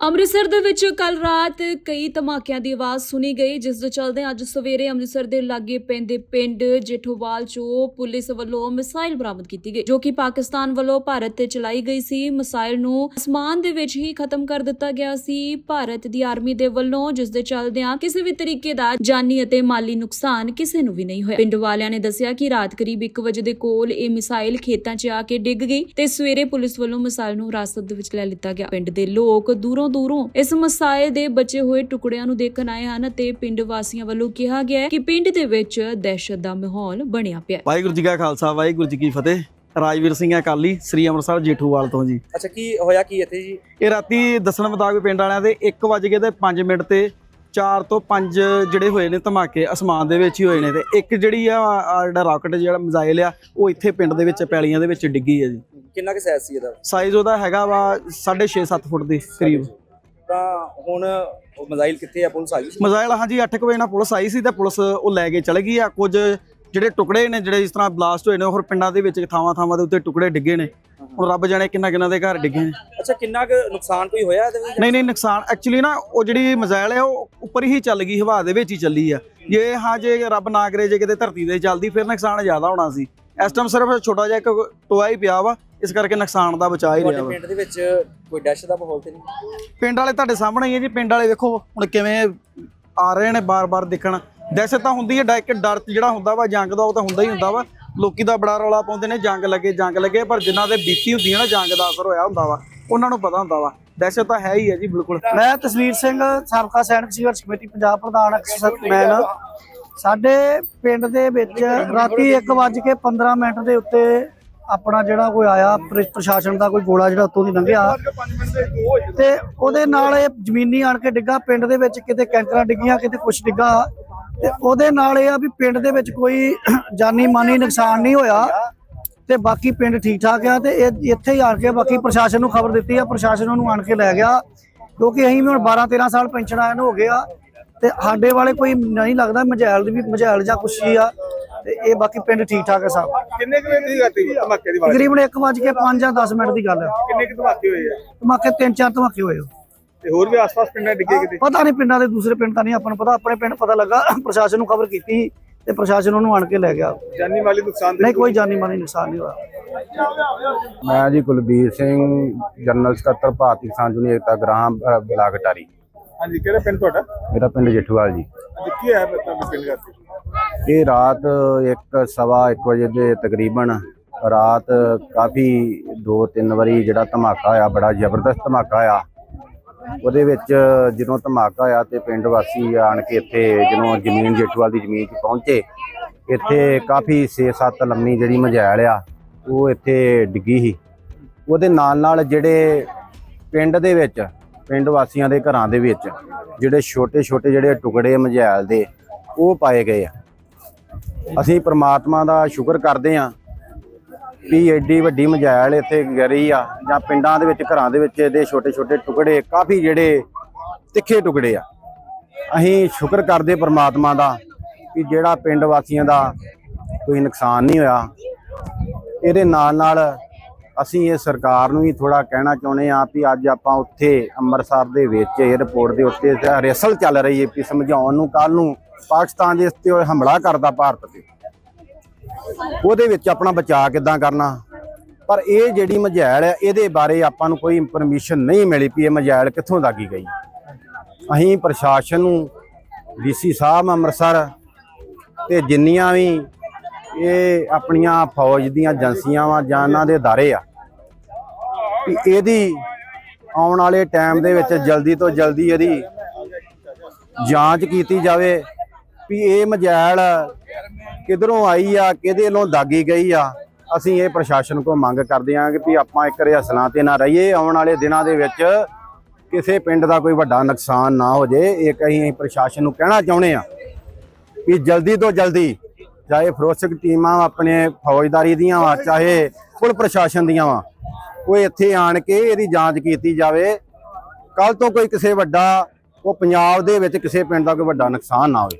ਅੰਮ੍ਰਿਤਸਰ ਦੇ ਵਿੱਚ ਕੱਲ ਰਾਤ ਕਈ ਧਮਾਕਿਆਂ ਦੀ ਆਵਾਜ਼ ਸੁਣੀ ਗਈ, ਜਿਸ ਦੇ ਚਲਦੇ ਅੱਜ ਸਵੇਰੇ ਅੰਮ੍ਰਿਤਸਰ ਦੇ ਲਾਗੇ ਪੈਂਦੇ ਪਿੰਡ ਜੇਠੋਵਾਲ ਚੋਂ ਪੁਲਿਸ ਵੱਲੋਂ ਮਿਸਾਈਲ ਬਰਾਮਦ ਕੀਤੀ ਗਈ, ਜੋ ਕਿ ਪਾਕਿਸਤਾਨ ਵੱਲੋਂ ਭਾਰਤ ਤੇ ਚਲਾਈ ਗਈ ਸੀ। ਮਿਸਾਈਲ ਨੂੰ ਅਸਮਾਨ ਦੇ ਵਿੱਚ ਹੀ ਖਤਮ ਕਰ ਦਿੱਤਾ ਗਿਆ ਸੀ। ਭਾਰਤ ਦੀ ਆਰਮੀ ਦੇ ਵੱਲੋਂ ਜਿਸ ਦੇ ਚਲਦਿਆਂ ਕਿਸੇ ਵੀ ਤਰੀਕੇ ਦਾ ਜਾਨੀ ਅਤੇ ਮਾਲੀ ਨੁਕਸਾਨ ਕਿਸੇ ਨੂੰ ਵੀ ਨਹੀਂ ਹੋਇਆ। ਪਿੰਡ ਵਾਲਿਆਂ ਨੇ ਦੱਸਿਆ ਕਿ ਰਾਤ ਕਰੀਬ 1 ਵਜੇ ਦੇ ਕੋਲ ਇਹ ਮਿਸਾਈਲ ਖੇਤਾਂ 'ਚ ਆ ਕੇ ਡਿੱਗ ਗਈ ਤੇ ਸਵੇਰੇ ਪੁਲਿਸ ਵੱਲੋਂ ਮਿਸਾਈਲ ਨੂੰ ਹਿਰਾਸਤ ਦੇ ਵਿੱਚ ਲੈ ਲਿੱਤਾ ਗਿਆ। ਪਿੰਡ ਦੇ ਲੋਕ ਦੂਰੋਂ ਦੂਰੋਂ ਇਸ ਮਿਸਾਈਲ ਦੇ ਬਚੇ ਹੋਏ ਟੁਕੜਿਆਂ ਨੂੰ ਦੇਖਣ ਆਏ ਹਨ ਤੇ ਪਿੰਡ ਵਾਸੀਆਂ ਵੱਲੋਂ ਕਿਹਾ ਗਿਆ ਹੈ ਕਿ ਪਿੰਡ ਦੇ ਵਿੱਚ ਦਹਿਸ਼ਤ ਦਾ ਮਾਹੌਲ ਬਣਿਆ ਪਿਆ ਹੈ। ਵਾਹਿਗੁਰੂ ਜੀ ਕਾ ਖਾਲਸਾ ਵਾਹਿਗੁਰੂ ਜੀ ਕੀ ਫਤਿਹ। ਰਾਜਵੀਰ ਸਿੰਘ ਅਕਾਲੀ ਸ੍ਰੀ ਅੰਮ੍ਰਿਤਸਰ ਜੇਠੂਵਾਲ ਤੋਂ ਜੀ। ਅੱਛਾ ਕੀ ਹੋਇਆ ਕੀ ਇੱਥੇ ਜੀ? ਇਹ ਰਾਤੀ ਦੱਸਣ ਮੁਤਾਬਕ ਪਿੰਡ ਵਾਲਿਆਂ ਦੇ 1 ਵਜ ਤੇ 5 ਮਿੰਟ ਤੇ 4 ਤੋਂ 5 ਜਿਹੜੇ ਹੋਏ ਨੇ ਧਮਾਕੇ ਅਸਮਾਨ ਦੇ ਵਿੱਚ ਹੀ ਹੋਏ ਨੇ ਤੇ ਇੱਕ ਜਿਹੜੀ ਆ ਆ ਜਿਹੜਾ ਰਾਕਟ ਜਿਹੜਾ ਮਿਜ਼ਾਈਲ ਆ ਉਹ ਇੱਥੇ ਪਿੰਡ ਦੇ ਵਿੱਚ ਪੈਲੀਆਂ ਦੇ ਵਿੱਚ ਡਿੱਗੀ ਹੈ ਜੀ। ਕਿੰਨਾ ਕੁ ਸਾਈਜ਼ ਸੀ ਇਹਦਾ? ਸਾਈਜ਼ ਉਹਦਾ ਹੈਗਾ ਵਾ 6.5 7 ਫੁੱਟ ਦੇ ਕਰੀਬ। ਤਾਂ ਹੁਣ ਉਹ ਮਜ਼ਾਈਲ ਕਿੱਥੇ ਆ? ਪੁਲਿਸ ਆ ਗਈ ਸੀ? ਮਿਜ਼ਾਈਲ ਹਾਂਜੀ 8 ਵਜੇ ਨਾਲ ਪੁਲਿਸ ਆਈ ਸੀ ਤੇ ਪੁਲਿਸ ਉਹ ਲੈ ਕੇ ਚਲੇ ਗਈ ਆ। ਕੁਝ ਜਿਹੜੇ ਟੁਕੜੇ ਨੇ ਜਿਹੜੇ ਇਸ ਤਰ੍ਹਾਂ ਬਲਾਸਟ ਹੋਏ ਨੇ ਹੋਰ ਪਿੰਡਾਂ ਦੇ ਵਿੱਚ ਥਾਵਾਂ ਥਾਵਾਂ ਦੇ ਉੱਤੇ ਟੁਕੜੇ ਡਿੱਗੇ ਨੇ। ਹੁਣ ਰੱਬ ਜਾਣੇ ਕਿੰਨਾ ਕਿੰਨਾ ਦੇ ਘਰ ਡਿੱਗੇ ਨੇ। ਅੱਛਾ ਕਿੰਨਾ ਕੁ ਨੁਕਸਾਨ ਕੋਈ ਹੋਇਆ ਇਹਦੇ ਵਿੱਚ? ਨਹੀਂ ਨਹੀਂ ਨੁਕਸਾਨ ਐਕਚੁਅਲੀ ਨਾ ਉਹ ਜਿਹੜੀ ਮਿਜ਼ਾਈਲ ਹੈ ਉਹ ਉੱਪਰ ਹੀ ਚੱਲ ਗਈ ਹਵਾ ਦੇ ਵਿੱਚ ਹੀ ਚੱਲੀ ਆ। ਜੇ ਹਾਂ ਜੇ ਰੱਬ ਨਾ ਕਰੇ ਜੇ ਕਿਤੇ ਧਰਤੀ ਤੇ ਚੱਲਦੀ ਫਿਰ ਨੁਕਸਾਨ ਜ਼ਿਆਦਾ ਹੋਣਾ ਸੀ। ਇਸ ਟਾਈਮ ਸਿਰਫ ਛੋਟਾ ਜਿਹਾ ਇੱਕ ਟੋਆ ਹੀ ਪਿਆ ਵਾ। ਇਸ ਕਰਕੇ ਨੁਕਸਾਨ ਦਾ ਬਚਾ ਹੀ ਰਿਹਾ ਵਾ। ਪਿੰਡ ਦੇ ਵਿੱਚ ਕੋਈ ਡੈਸ਼ ਦਾ ਮਾਹੌਲ ਤੇ ਨਹੀਂ? ਪਿੰਡ ਵਾਲੇ ਤੁਹਾਡੇ ਸਾਹਮਣੇ ਹੀ ਹੈ ਜੀ ਪਿੰਡ ਵਾਲੇ ਵੇਖੋ ਹੁਣ ਕਿਵੇਂ ਆ ਰਹੇ ਨੇ ਬਾਰ-ਬਾਰ ਦੇਖਣ। ਦਹਿਸ਼ਤ ਤਾਂ ਹੁੰਦੀ ਹੈ ਡਾ- ਇੱਕ ਡਰ ਜਿਹੜਾ ਹੁੰਦਾ ਵਾ ਜੰਗ ਦਾ ਉਹ ਤਾਂ ਹੁੰਦਾ ਹੀ ਹੁੰਦਾ ਵਾ। ਲੋਕੀ ਦਾ ਬੜਾ ਰੌਲਾ ਪਾਉਂਦੇ ਨੇ ਜੰਗ ਲੱਗੇ ਜੰਗ ਲੱਗੇ ਪਰ ਜਿਨ੍ਹਾਂ ਦੇ ਬੀਤੀ ਹੁੰਦੀ ਹੈ ਨਾ ਜੰਗ ਦਾ ਅਸਰ ਹੋਇਆ ਹੁੰਦਾ ਵਾ ਉਹਨਾਂ ਨੂੰ ਪਤਾ ਹੁੰਦਾ ਵਾ। ਦਹਿਸ਼ਤ ਤਾਂ ਹੈ ਹੀ ਹੈ ਜੀ ਬਿਲਕੁਲ। ਮੈਂ ਤਸਵੀਰ ਸਿੰਘ ਸਾਬਕਾ ਸੈਨਿਕ ਸੰਘਰਸ਼ ਕਮੇਟੀ ਪੰਜਾਬ ਪ੍ਰਧਾਨ ਮੈਨ ਸਾਡੇ ਪਿੰਡ ਦੇ ਵਿੱਚ ਰਾਤੀ 1:15 ਮਿੰਟ ਦੇ ਉੱਤੇ ਆਪਣਾ ਜਿਹੜਾ ਕੋਈ ਆਇਆ ਪ੍ਰਸ਼ਾਸਨ ਦਾ ਕੋਈ ਗੋਲਾ ਜਿਹੜਾ ਉੱਤੋਂ ਦੀ ਲੰਘਿਆ। ਤੇ ਉਹਦੇ ਨਾਲ ਇਹ ਜ਼ਮੀਨੀ ਆਣ ਕੇ ਡਿੱਗਾ, ਪਿੰਡ ਦੇ ਵਿੱਚ ਕਿਤੇ ਕੈਂਕਰਾਂ ਡਿੱਗੀਆਂ, ਕਿਤੇ ਕੁਛ ਡਿੱਗਾ। ਤੇ ਉਹਦੇ ਨਾਲ ਇਹ ਆ ਵੀ ਪਿੰਡ ਦੇ ਵਿੱਚ ਕੋਈ ਜਾਨੀ ਮਾਨੀ ਨੁਕਸਾਨ ਨਹੀਂ ਹੋਇਆ। ਤੇ ਬਾਕੀ ਪਿੰਡ ਠੀਕ ਠਾਕ ਆ ਤੇ ਇਹ ਇੱਥੇ ਹੀ ਆਣ ਕੇ ਬਾਕੀ ਪ੍ਰਸ਼ਾਸਨ ਨੂੰ ਖਬਰ ਦਿੱਤੀ ਆ, ਪ੍ਰਸ਼ਾਸਨ ਉਹਨੂੰ ਆਣ ਕੇ ਲੈ ਗਿਆ। ਕਿਉਂਕਿ ਅਸੀਂ ਵੀ ਹੁਣ 12 13 ਸਾਲ ਪੈਨਸ਼ਨ ਆਏ ਹੋ ਗਏ ਆ ਤੇ ਸਾਡੇ ਵਾਲੇ ਕੋਈ ਨਹੀਂ ਲੱਗਦਾ ਮਜੈਲ ਦੀ ਵੀ ਮਜੈਲ ਜਾਂ ਕੁਛ ਹੀ ਆ। ਤੇ ਇਹ ਬਾਕੀ ਪਿੰਡ ਠੀਕ ਠਾਕ ਆ ਸਭ। ਕਿੰਨੇ ਕੁ ਵਜੇ ਦੀ ਗੱਲ ਸੀ ਧਮਾਕੇ ਦੀ ਆਵਾਜ਼? ਤਕਰੀਬਨ 1 ਵਜ ਕੇ 5 ਜਾਂ 10 ਮਿੰਟ ਦੀ ਗੱਲ ਹੈ। ਕਿੰਨੇ ਕੁ ਧਮਾਕੇ ਹੋਏ ਆ? ਧਮਾਕੇ ਤਿੰਨ ਚਾਰ ਧਮਾਕੇ ਹੋਏ ਆ। ਤੇ ਹੋਰ ਵੀ ਆਸ-ਪਾਸ ਪਿੰਡਾਂ ਡਿੱਗੇ ਕਿਤੇ? ਪਤਾ ਨਹੀਂ ਪਿੰਡਾਂ ਦੇ ਦੂਸਰੇ ਪਿੰਡ ਤਾਂ ਨਹੀਂ ਆਪਾਂ ਨੂੰ ਪਤਾ ਆਪਣੇ ਪਿੰਡ ਪਤਾ ਲੱਗਾ ਪ੍ਰਸ਼ਾਸਨ ਨੂੰ ਖਬਰ ਕੀਤੀ ਤੇ ਪ੍ਰਸ਼ਾਸਨ ਉਹਨੂੰ ਆਣ ਕੇ ਲੈ ਗਿਆ। ਜਾਨੀ ਮਾਲੀ ਨੁਕਸਾਨ ਨਹੀਂ ਕੋਈ ਜਾਨੀ ਮਾਨੀ ਨੁਕਸਾਨ ਨਹੀਂ ਹੋਇਆ। ਮੈਂ ਜੀ ਕੁਲਬੀਰ ਸਿੰਘ ਜਨਰਲ ਸਕੱਤਰ ਭਾਰਤੀ ਕਿਸਾਨ ਯੂਨੀਅਨ ਏਕਤਾ ਗ੍ਰਾਮ ਅ, ਬਲਾਕ ਹਾਂਜੀ ਕਿਹੜਾ ਪਿੰਡ ਤੁਹਾਡਾ? ਮੇਰਾ ਪਿੰਡ ਜੇਠੂਵਾਲ ਜੀ। ਅੱਜ ਕੀ ਹੈ ਤੁਹਾਡੇ ਪਿੰਡ ਦਾ ਇਹ ਰਾਤ ਇੱਕ ਸਵਾ ਇੱਕ ਵਜੇ ਦੇ ਤਕਰੀਬਨ ਰਾਤ ਕਾਫੀ ਦੋ ਤਿੰਨ ਵਾਰੀ ਜਿਹੜਾ ਧਮਾਕਾ ਹੋਇਆ, ਬੜਾ ਜ਼ਬਰਦਸਤ ਧਮਾਕਾ ਹੋਇਆ। ਉਹਦੇ ਵਿੱਚ ਜਦੋਂ ਧਮਾਕਾ ਹੋਇਆ ਤੇ ਪਿੰਡ ਵਾਸੀ ਆਣ ਕੇ ਇੱਥੇ ਜਦੋਂ ਜ਼ਮੀਨ ਜੇਠੂਵਾਲ ਦੀ ਜ਼ਮੀਨ 'ਚ ਪਹੁੰਚੇ, ਇੱਥੇ ਕਾਫੀ 6-7 ਲੰਮੀ ਜਿਹੜੀ ਮਝੈਲ ਆ, ਉਹ ਇੱਥੇ ਡਿੱਗੀ ਸੀ। ਉਹਦੇ ਨਾਲ ਨਾਲ ਜਿਹੜੇ ਪਿੰਡ ਦੇ ਵਿੱਚ, ਪਿੰਡ ਵਾਸੀਆਂ ਦੇ ਘਰਾਂ ਦੇ ਵਿੱਚ, ਜਿਹੜੇ ਛੋਟੇ-ਛੋਟੇ ਜਿਹੜੇ ਟੁਕੜੇ ਮਝੈਲ ਦੇ ਉਹ ਪਾਏ ਗਏ ਆ। ਅਸੀਂ ਪ੍ਰਮਾਤਮਾ ਦਾ ਸ਼ੁਕਰ ਕਰਦੇ ਹਾਂ ਵੀ ਐਡੀ ਵੱਡੀ ਮਜਾਇਲ ਇੱਥੇ ਗਰੀ ਆ ਜਾਂ ਪਿੰਡਾਂ ਦੇ ਵਿੱਚ, ਘਰਾਂ ਦੇ ਵਿੱਚ ਇਹਦੇ ਛੋਟੇ-ਛੋਟੇ ਟੁਕੜੇ, ਕਾਫੀ ਜਿਹੜੇ ਤਿੱਖੇ ਟੁਕੜੇ ਆ। ਅਸੀਂ ਸ਼ੁਕਰ ਕਰਦੇ ਪ੍ਰਮਾਤਮਾ ਦਾ ਕਿ ਜਿਹੜਾ ਪਿੰਡ ਵਾਸੀਆਂ ਦਾ ਕੋਈ ਨੁਕਸਾਨ ਨਹੀਂ ਹੋਇਆ। ਇਹਦੇ ਨਾਲ ਨਾਲ ਅਸੀਂ ਇਹ ਸਰਕਾਰ ਨੂੰ ਵੀ ਥੋੜਾ ਕਹਿਣਾ ਚਾਹੁੰਦੇ ਆ ਵੀ ਅੱਜ ਆਪਾਂ ਉੱਥੇ ਅੰਮ੍ਰਿਤਸਰ ਦੇ ਵਿੱਚ 에ਅਰਪੋਰਟ ਦੇ ਉੱਤੇ ਰੈਸਲ ਚੱਲ ਰਹੀ ਹੈ ਵੀ ਸਮਝਾਉਣ ਨੂੰ ਕੱਲ ਨੂੰ ਪਾਕਿਸਤਾਨ ਦੇ ਉੱਤੇ ਉਹ ਹਮਲਾ ਕਰਦਾ ਭਾਰਤ ਤੇ। ਉਹਦੇ ਵਿੱਚ ਆਪਣਾ ਬਚਾਅ ਕਿੱਦਾਂ ਕਰਨਾ? ਪਰ ਇਹ ਜਿਹੜੀ ਮਝੈਲ ਹੈ, ਇਹਦੇ ਬਾਰੇ ਆਪਾਂ ਨੂੰ ਕੋਈ ਇਨਫੋਰਮੇਸ਼ਨ ਨਹੀਂ ਮਿਲੀ ਵੀ ਇਹ ਮਝੈਲ ਕਿੱਥੋਂ ਲੱਗੀ ਗਈ। ਅਸੀਂ ਪ੍ਰਸ਼ਾਸਨ ਨੂੰ ਡੀਸੀ ਸਾਹਿਬ ਅੰਮ੍ਰਿਤਸਰ ਤੇ ਜਿੰਨੀਆਂ ਵੀ ਇਹ ਆਪਣੀਆਂ ਫੌਜ ਦੀਆਂ ਏਜੰਸੀਆਂ ਵਾ ਜਾਂ ਇਹਨਾਂ ਦੇ ਅਦਾਰੇ ਆ। ਵੀ ਇਹਦੀ ਆਉਣ ਵਾਲੇ ਟਾਈਮ ਦੇ ਵਿੱਚ ਜਲਦੀ ਤੋਂ ਜਲਦੀ ਇਹਦੀ ਜਾਂਚ ਕੀਤੀ ਜਾਵੇ ਵੀ ਇਹ ਮਜੈਲ ਕਿਧਰੋਂ ਆਈ ਆ, ਕਿਹਦੇ ਵੱਲੋਂ ਦਾਗੀ ਗਈ ਆ। ਅਸੀਂ ਇਹ ਪ੍ਰਸ਼ਾਸਨ ਕੋ ਮੰਗ ਕਰਦੇ ਹਾਂ ਕਿ ਵੀ ਆਪਾਂ ਇੱਕ ਰਿਹਸਲਾਂ ਤੇ ਨਾ ਰਹੀਏ। ਆਉਣ ਵਾਲੇ ਦਿਨਾਂ ਦੇ ਵਿੱਚ ਕਿਸੇ ਪਿੰਡ ਦਾ ਕੋਈ ਵੱਡਾ ਨੁਕਸਾਨ ਨਾ ਹੋ ਜੇ। ਇਹ ਅਸੀਂ ਪ੍ਰਸ਼ਾਸਨ ਨੂੰ ਕਹਿਣਾ ਚਾਹੁੰਦੇ ਆ ਵੀ ਜਲਦੀ ਤੋਂ ਜਲਦੀ ਚਾਹੇ ਫਰੋਸਕ ਟੀਮਾਂ ਆਪਣੇ ਫੌਜਦਾਰੀ ਦੀਆਂ ਵਾ, ਚਾਹੇ ਪੁਲ ਪ੍ਰਸ਼ਾਸਨ ਦੀਆਂ ਵਾ, ਉਹ ਇੱਥੇ ਆਣ ਕੇ ਇਹਦੀ ਜਾਂਚ ਕੀਤੀ ਜਾਵੇ। ਕੱਲ ਤੋਂ ਕੋਈ ਕਿਸੇ ਵੱਡਾ, ਉਹ ਪੰਜਾਬ ਦੇ ਵਿੱਚ ਕਿਸੇ ਪਿੰਡ ਦਾ ਕੋਈ ਵੱਡਾ ਨੁਕਸਾਨ ਨਾ ਹੋਵੇ।